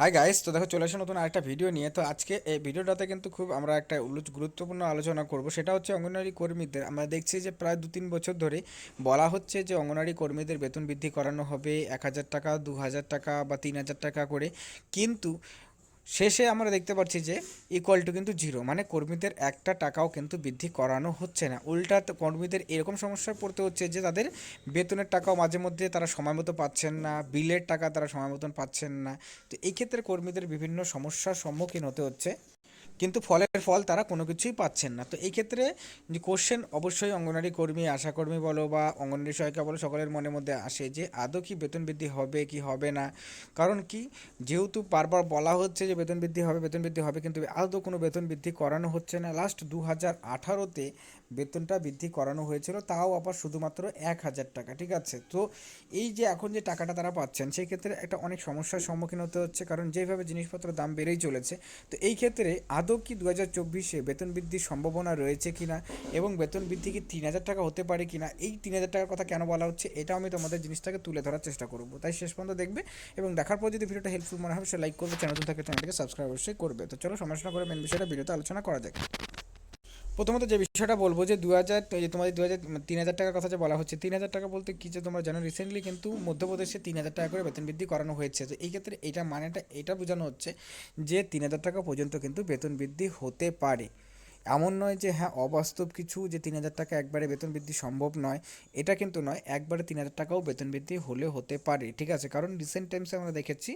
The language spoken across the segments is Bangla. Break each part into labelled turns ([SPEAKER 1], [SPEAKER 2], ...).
[SPEAKER 1] হাই গাইস তো দেখো চলে আসে নতুন আরেকটা ভিডিও নিয়ে। তো আজকে এই ভিডিওটাতে কিন্তু খুব আমরা একটা গুরুত্বপূর্ণ আলোচনা করব। সেটা হচ্ছে অঙ্গনওয়াড়ি কর্মীদের। আমরা দেখছি যে প্রায় দু তিন বছর ধরে বলা হচ্ছে যে অঙ্গনওয়াড়ি কর্মীদের বেতন বৃদ্ধি করানো হবে এক হাজার টাকা, দু হাজার টাকা বা তিন হাজার টাকা করে। কিন্তু শেষে আমরা দেখতে পাচ্ছি যে ইকুয়াল টু কিন্তু জিরো মানে কর্মীদের একটা টাকাও কিন্তু বৃদ্ধি করানো হচ্ছে না। উল্টা কর্মীদের এরকম সমস্যায় পড়তে হচ্ছে যে তাদের বেতনের টাকাও মাঝে মধ্যে তারা সময় মতো পাচ্ছেন না, বিলের টাকা তারা সময় মতন পাচ্ছেন না। তো এই ক্ষেত্রে কর্মীদের বিভিন্ন সমস্যার সম্মুখীন হতে হচ্ছে। কিন্তু ফলের ফল তারা কোনো কিছুই পাচ্ছেন না। তো এই ক্ষেত্রে কোশ্চেন অবশ্যই অঙ্গনারী কর্মী, আশাকর্মী বলো বা অঙ্গনারী সহায়িকা বলো, সকলের মনের মধ্যে আসে যে আদৌ কি বেতন বৃদ্ধি হবে কি হবে না। কারণ কি যেহেতু বারবার বলা হচ্ছে যে বেতন বৃদ্ধি হবে, বেতন বৃদ্ধি হবে, কিন্তু আদৌ কোনো বেতন বৃদ্ধি করানো হচ্ছে না। লাস্ট দু হাজার আঠারোতে বেতনটা বৃদ্ধি করানো হয়েছিল, তাও আবার শুধুমাত্র এক হাজার টাকা, ঠিক আছে? তো এই যে এখন যে টাকাটা তারা পাচ্ছেন, সেই ক্ষেত্রে একটা অনেক সমস্যার সম্মুখীন হতে হচ্ছে, কারণ যেভাবে জিনিসপত্রের দাম বেড়েই চলেছে, তো এই ক্ষেত্রে আদৌ কি দু হাজার চব্বিশে বেতন বৃদ্ধির সম্ভাবনা রয়েছে কিনা এবং বেতন বৃদ্ধি কি তিন হাজার টাকা হতে পারে কি না এই তিন হাজার টাকার কথা কেন বলা হচ্ছে? এটাও আমি তোমাদের জিনিসটাকে তুলে ধরার চেষ্টা করব। তাই শেষ পর্যন্ত দেখবে এবং দেখার পর যদি ভিডিওটা হেল্পফুল মনে হবে সে লাইক করবে চ্যানেল থাকে চ্যানেলটিকে সাবস্ক্রাইব অবশ্যই করবে। তো চলো, সমালোচনা করে মেন বিষয়টা, ভিডিওতে আলোচনা করা যাক। প্রথমত যে বিষয়টা বলব যে দু হাজার তোমাদের দু হাজার তিন হাজার টাকার কথা যে বলা হচ্ছে তিন হাজার টাকা বলতে কি যে তোমরা জানো রিসেন্টলি কিন্তু মধ্যপ্রদেশে তিন হাজার টাকা করে বেতন বৃদ্ধি করানো হয়েছে। তো এই ক্ষেত্রে এটা মানেটা, এটা বোঝানো হচ্ছে যে তিন হাজার টাকা পর্যন্ত কিন্তু বেতন বৃদ্ধি হতে পারে। এমন নয় যে হ্যাঁ অবাস্তব কিছু যে তিন হাজার টাকা একবারে বেতন বৃদ্ধি সম্ভব নয়, এটা কিন্তু নয়, একবারে তিন হাজার টাকাও বেতন বৃদ্ধি হলে হতে পারে, ঠিক আছে? কারণ রিসেন্ট টাইমসে আমরা দেখেছি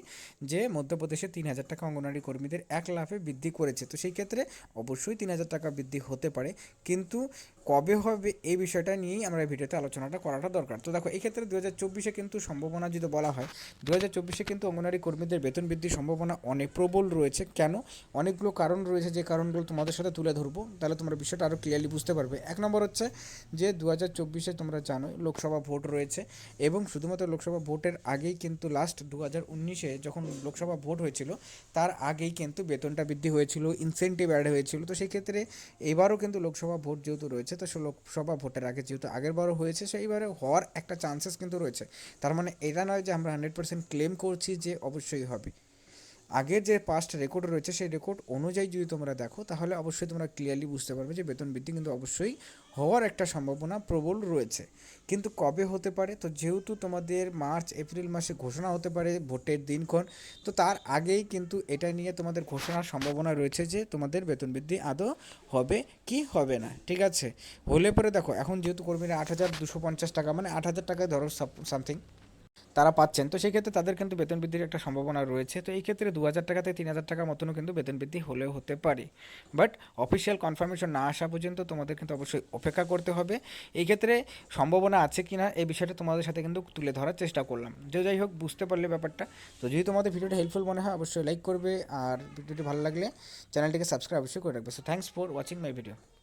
[SPEAKER 1] যে, মধ্যপ্রদেশে তিন হাজার টাকা অঙ্গনওয়াড়ি কর্মীদের এক লাফে বৃদ্ধি করেছে। তো সেই ক্ষেত্রে অবশ্যই তিন হাজার টাকা বৃদ্ধি হতে পারে, কিন্তু কবে হবে এই বিষয়টা নিয়েই আমরা ভিডিওতে আলোচনাটা করাটা দরকার। তো দেখো এই ক্ষেত্রে দু হাজার চব্বিশে কিন্তু সম্ভাবনা যদি বলা হয় দু হাজার চব্বিশে কিন্তু অঙ্গনওয়াড়ি কর্মীদের বেতন বৃদ্ধির সম্ভাবনা অনেক প্রবল রয়েছে। কেন? অনেকগুলো কারণ রয়েছে, যে কারণগুলো তোমাদের সাথে তুলে ধরবো। তাহলে তোমরা বিষয়টা আরও ক্লিয়ারলি বুঝতে পারবে। এক নম্বর হচ্ছে যে দু হাজার চব্বিশে তোমরা জানো, লোকসভা ভোট রয়েছে এবং শুধুমাত্র লোকসভা ভোটের আগেই কিন্তু লাস্ট দু হাজার উনিশে যখন লোকসভা ভোট হয়েছিল, তার আগেই কিন্তু বেতনটা বৃদ্ধি হয়েছিল ইনসেন্টিভ অ্যাড হয়েছিল। তো সেই ক্ষেত্রে এবারও কিন্তু লোকসভা ভোট যেহেতু রয়েছে তো সে লোকসভা ভোটের আগে যেহেতু আগেরবারও হয়েছে, সেইবারে হওয়ার একটা চান্সেস কিন্তু রয়েছে। তার মানে এটা নয় যে আমরা হান্ড্রেড পার্সেন্ট ক্লেম করছি যে অবশ্যই হবে। আগের যে পাস্ট রেকর্ড রয়েছে, সেই রেকর্ড অনুযায়ী যদি তোমরা দেখো, তাহলে অবশ্যই তোমরা ক্লিয়ারলি বুঝতে পারবে যে বেতন বৃদ্ধি কিন্তু অবশ্যই হওয়ার একটা সম্ভাবনা প্রবল রয়েছে। কিন্তু কবে হতে পারে? তো যেহেতু তোমাদের মার্চ, এপ্রিল মাসে ঘোষণা হতে পারে ভোটের দিনক্ষণ, তো তার আগেই কিন্তু এটা নিয়ে তোমাদের ঘোষণার সম্ভাবনা রয়েছে যে তোমাদের বেতন বৃদ্ধি আদৌ হবে কি হবে না, ঠিক আছে? হলে পরে দেখো, এখন যেহেতু কর্মীরা আট হাজার দুশো পঞ্চাশ টাকা মানে আট হাজার টাকায় ধরো সামথিং তারা পাচ্ছেন। তো সেই ক্ষেত্রে তাদের কিন্তু বেতন বৃদ্ধির একটা সম্ভাবনা রয়েছে। তো এই ক্ষেত্রে দু হাজার টাকা থেকে তিন হাজার টাকার মতনও কিন্তু বেতন বৃদ্ধি হলেও হতে পারে। বাট অফিসিয়াল কনফার্মেশন না আসা পর্যন্ত তোমাদের কিন্তু অবশ্যই অপেক্ষা করতে হবে। এই ক্ষেত্রে সম্ভাবনা আছে কি না এই বিষয়টা তোমাদের সাথে কিন্তু তুলে ধরার চেষ্টা করলাম। যে যাই হোক, বুঝতে পারলে ব্যাপারটা। তো যদি তোমাদের ভিডিওটা হেল্পফুল মনে হয়, অবশ্যই লাইক করবে। আর ভিডিওটি ভালো লাগলে চ্যানেলটিকে সাবস্ক্রাইব অবশ্যই করে রাখবে। So thanks for watching my video